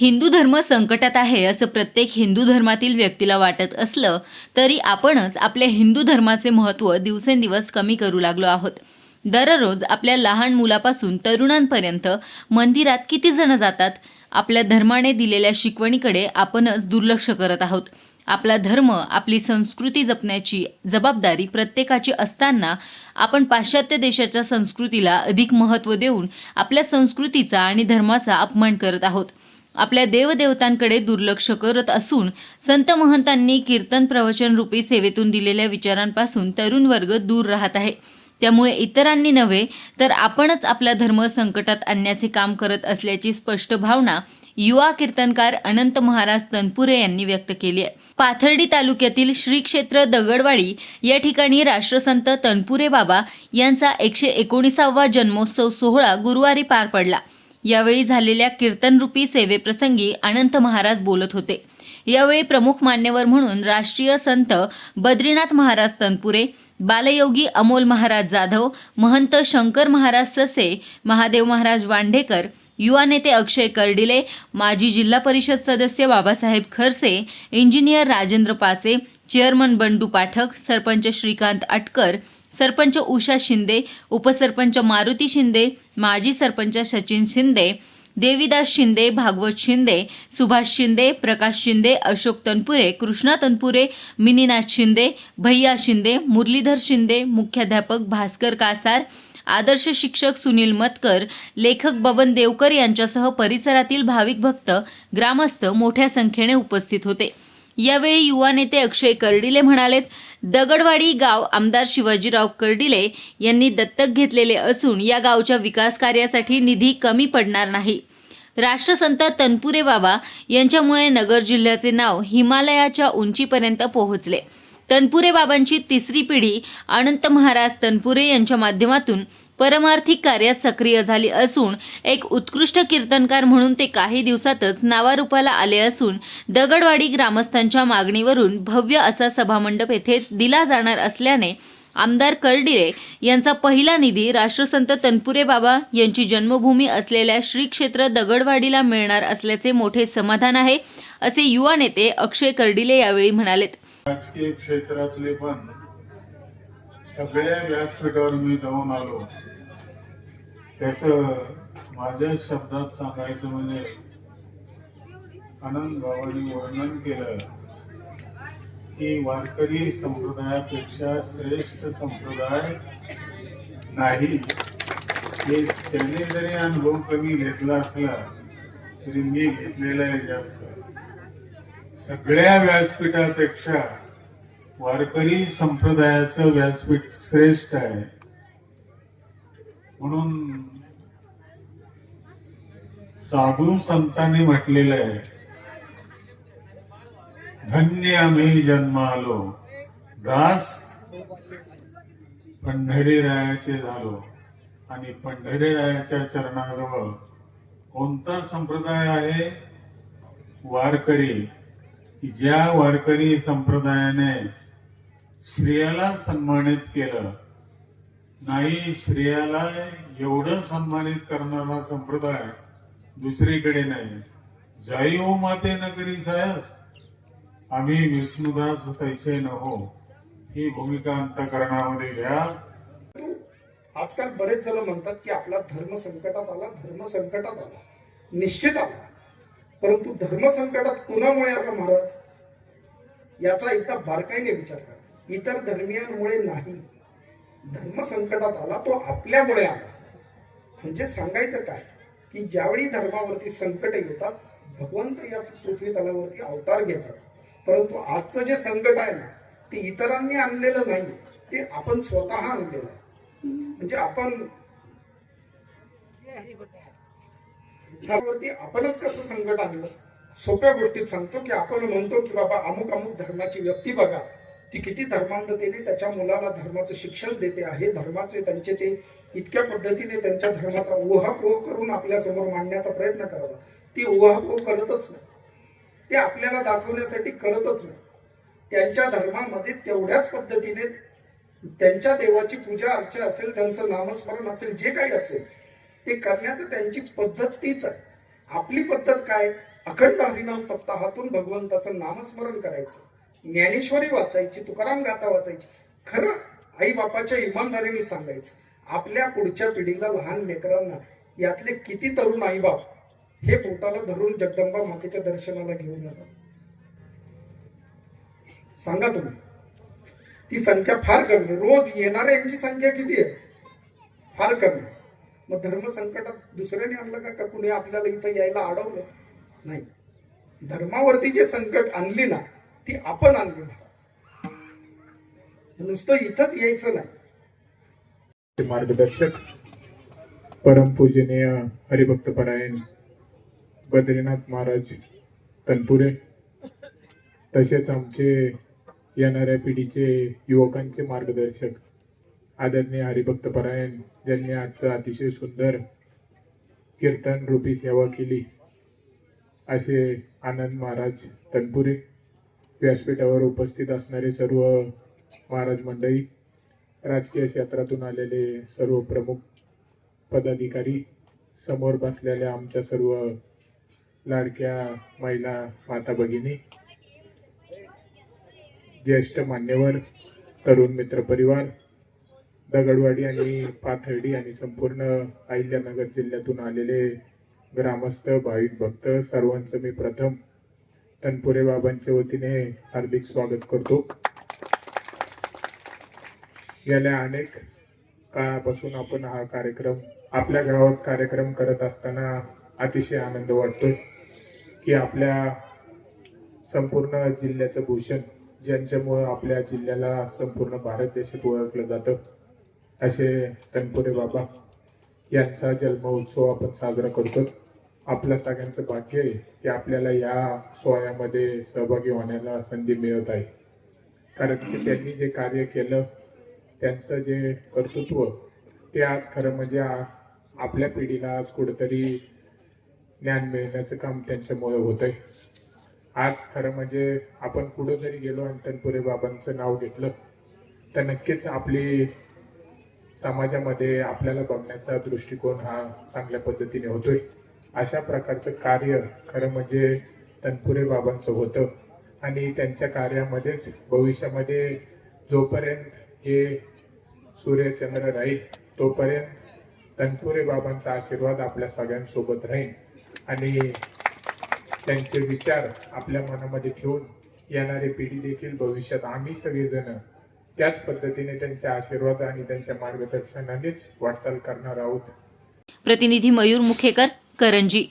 हिंदू धर्म संकटात आहे असं प्रत्येक हिंदू धर्मातील व्यक्तीला वाटत असलं तरी आपणच आपल्या हिंदू धर्माचे महत्त्व दिवसेंदिवस कमी करू लागलो आहोत. दररोज आपल्या लहान मुलापासून तरुणांपर्यंत मंदिरात किती जण जातात? आपल्या धर्माने दिलेल्या शिकवणीकडे आपणच दुर्लक्ष करत आहोत. आपला धर्म आपली संस्कृती जपण्याची जबाबदारी प्रत्येकाची असताना आपण पाश्चात्य देशाच्या संस्कृतीला अधिक महत्त्व देऊन आपल्या संस्कृतीचा आणि धर्माचा अपमान करत आहोत. आपल्या देवदेवतांकडे दुर्लक्ष करत असून संत महंतांनी कीर्तन प्रवचन रूपी सेवेतून दिलेल्या विचारांपासून तरुण वर्ग दूर राहत आहे. त्यामुळे इतरांनी नव्हे तर आपणच आपला धर्म संकटात आणण्याचे काम करत असल्याची स्पष्ट भावना युवा कीर्तनकार अनंत महाराज तनपुरे यांनी व्यक्त केली आहे. पाथर्डी तालुक्यातील श्री क्षेत्र दगडवाडी या ठिकाणी राष्ट्रसंत तनपुरे बाबा यांचा एकशे एकोणीसावा जन्मोत्सव सोहळा गुरुवारी पार पडला. यावेळी झालेल्या कीर्तनरूपी सेवेप्रसंगी अनंत महाराज बोलत होते. यावेळी प्रमुख मान्यवर म्हणून राष्ट्रीय संत बद्रीनाथ महाराज तनपुरे बालयोगी अमोल महाराज जाधव महंत शंकर महाराज ससे महादेव महाराज वांढेकर युवा नेते अक्षय कर्डिले माजी जिल्हा परिषद सदस्य बाबासाहेब खरसे इंजिनियर राजेंद्र पासे चेअरमन बंडू पाठक सरपंच श्रीकांत अटकर सरपंच उषा शिंदे उपसरपंच मारुती शिंदे माजी सरपंच सचिन शिंदे देवीदास शिंदे भागवत शिंदे सुभाष शिंदे प्रकाश शिंदे अशोक तनपुरे कृष्णा तनपुरे मिनीनाथ शिंदे भैया शिंदे मुरलीधर शिंदे मुख्याध्यापक भास्कर कासार आदर्श शिक्षक सुनील मतकर लेखक बबन देवकर यांच्यासह परिसरातील भाविक भक्त ग्रामस्थ मोठ्या संख्येने उपस्थित होते. यावेळी युवा नेते अक्षय कर्डिले म्हणालेत दगडवाडी गाव आमदार शिवाजीराव कर्डिले यांनी दत्तक घेतलेले असून या गावच्या विकास कार्यासाठी निधी कमी पडणार नाही. राष्ट्रसंत तनपुरे बाबा यांच्यामुळे नगर जिल्ह्याचे नाव हिमालयाच्या उंचीपर्यंत पोहोचले. तनपुरे बाबांची तिसरी पिढी अनंत महाराज तनपुरे यांच्या माध्यमातून परमार्थिक कार्यात सक्रिय झाली असून एक उत्कृष्ट कीर्तनकार म्हणून ते काही दिवसातच नावारूपाला आले असून दगडवाडी ग्रामस्थांच्या मागणीवरून भव्य असा सभामंडप येथे दिला जाणार असल्याने आमदार कर्डिले यांचा पहिला निधी राष्ट्रसंत तनपुरे बाबा यांची जन्मभूमी असलेल्या श्री क्षेत्र दगडवाडीला मिळणार असल्याचे मोठे समाधान आहे असे युवा नेते अक्षय कर्डिले यावेळी म्हणालेत. राजकीय क्षेत्रातले पण सगळ्या व्यासपीठावर मी जाऊन आलो. त्याच माझ्या शब्दात सांगायचं म्हणजे आनंद भावानी वर्णन केलं की वारकरी संप्रदायापेक्षा श्रेष्ठ संप्रदाय नाही. हे त्याने जरी अनुभव कमी घेतला असला तरी मी घेतलेला आहे जास्त. सगळ्या व्यासपीठापेक्षा वारकरी संप्रदायाचं व्यासपीठ श्रेष्ठ आहे. म्हणून साधू संतांनी म्हटलेलं आहे धन्य आम्ही जन्म आलो दास पंढरीरायाचे झालो आणि पंढरीरायाच्या चरणाजवळ कोणता संप्रदाय आहे? वारकरी की ज्या वारकरी संप्रदायाने स्त्रियाला सन्मानित केलं नाही स्त्रियाला एवढं सन्मानित करणारा संप्रदाय दुसरीकडे नाही. जाई हो माते नगरी सायस. आम्ही विष्णुदास तैसे न हो. ही भूमिका अंतकरणामध्ये घ्या. आजकाल बरेच जण म्हणतात की आपला धर्म संकटात आला धर्म संकटात आला. निश्चित आला. परंतु धर्म संकटात कुणामुळे आला महाराज? याचा एकदा बारकाईने विचार करा. इतर धर्मियांमुळे नाही. धर्म संकटात आला तो आपल्यामुळे आला. म्हणजे सांगायचं काय? की ज्यावेळी धर्मावरती संकट येतात भगवंत या पृथ्वी तलावरती अवतार घेतात. परंतु आजचं जे संकट आहे ना ते इतरांनी आणलेलं नाही ते आपण स्वतः आणलेलं आहे. म्हणजे आपण त्यावरती आपणच कसं संकट आणलं? सोप्या गोष्टीत सांगतो की आपण म्हणतो की बाबा अमुक अमुक धर्माची व्यक्ती बघा. ती किती धर्मांधतेने त्याच्या मुलाला धर्माचं शिक्षण देते आहे धर्माचे त्यांचे ते इतक्या पद्धतीने त्यांच्या धर्माचा ओहापोह करून आपल्यासमोर मांडण्याचा प्रयत्न करावा. ती ओहापोह करतच नाही. ते आपल्याला दाखवण्यासाठी करतच नाही. त्यांच्या धर्मामध्ये तेवढ्याच पद्धतीने त्यांच्या देवाची पूजा अर्चा असेल त्यांचं नामस्मरण असेल जे काही असेल ते करण्याचं त्यांची पद्धत तीच आहे. आपली पद्धत काय? अखंड हरिनाम सप्ताहातून भगवंताचं नामस्मरण करायचं. ज्ञानेश्वरी वाचायची तुकाराम गाथा वाचायची. खरं आई बापाच्या इमानदारीने सांगायचं. आपल्या पुढच्या पिढीला लहान लेकरांना यातले किती तरुण आई बाप हे पोटाला धरून जगदंबा मातेच्या दर्शनाला घेऊन जातात सांगा तुम्ही. ती संख्या फार कमी आहे. रोज येणाऱ्यांची संख्या किती आहे? फार कमी आहे. मग धर्म संकटात दुसऱ्याने आणलं का? का कुणी आपल्याला इथं यायला अडवलं? नाही. धर्मावरती जे संकट आणली ना ती आपण आणली महाराज. नुसतं इथंच यायचं नाही. मार्गदर्शक परमपूजनीय हरिभक्तपरायण बद्रीनाथ महाराज तनपुरे तसेच आमचे येणाऱ्या पिढीचे युवकांचे मार्गदर्शक आदरणीय हरिभक्तपरायण ज्यांनी आजचं अतिशय सुंदर कीर्तन रूपी सेवा केली असे आनंद महाराज तनपुरे व्यासपीठावर उपस्थित असणारे सर्व महाराज मंडळी राजकीय क्षेत्रातून आलेले सर्व प्रमुख पदाधिकारी समोर बसलेल्या आमच्या सर्व लाडक्या महिला माता भगिनी ज्येष्ठ मान्यवर तरुण मित्र परिवार दगडवाडी आणि पाथर्डी आणि संपूर्ण अहिल्यानगर जिल्ह्यातून आलेले ग्रामस्थ भाविक भक्त सर्वांचं मी प्रथम तनपुरे बाबांच्या वतीने हार्दिक स्वागत करतो. गेल्या अनेक काळापासून आपण हा कार्यक्रम आपल्या गावात कार्यक्रम करत असताना अतिशय आनंद वाटतोय की आपल्या संपूर्ण जिल्ह्याचं भूषण ज्यांच्यामुळं आपल्या जिल्ह्याला संपूर्ण भारत देशात ओळखलं जातं असे तनपुरे बाबा यांचा जन्म उत्सव आपण साजरा करतो आपल्या सगळ्यांचं भाग्य आहे की आपल्याला या सोहळ्यामध्ये सहभागी होण्याला संधी मिळत आहे. कारण की त्यांनी जे कार्य केलं त्यांचं जे कर्तृत्व ते आज खरं म्हणजे आपल्या पिढीला आज कुठंतरी ज्ञान मिळण्याचं काम त्यांच्यामुळे होत आहे. आज खरं म्हणजे आपण कुठं जरी गेलो आणि तनपुरे बाबांचं नाव घेतलं तर नक्कीच आपली समाजामध्ये आपल्याला बघण्याचा दृष्टिकोन हा चांगल्या पद्धतीने होतोय. अशा प्रकारचं कार्य खरं म्हणजे तनपुरे बाबांचं होतं. आणि त्यांच्या कार्यामध्येच भविष्यामध्ये जोपर्यंत हे सूर्यचंद्र राहील तोपर्यंत तनपुरे बाबांचा आशीर्वाद आपल्या सगळ्यांसोबत राहील. आणि त्यांचे विचार आपल्या मनामध्ये ठेवून येणारी पिढी देखील भविष्यात आम्ही सगळेजण त्याच पद्धतीने त्यांच्या आशीर्वाद आणि त्यांच्या मार्गदर्शनानेच वाटचाल करणार आहोत. प्रतिनिधी मयूर मुखेकर करंजी.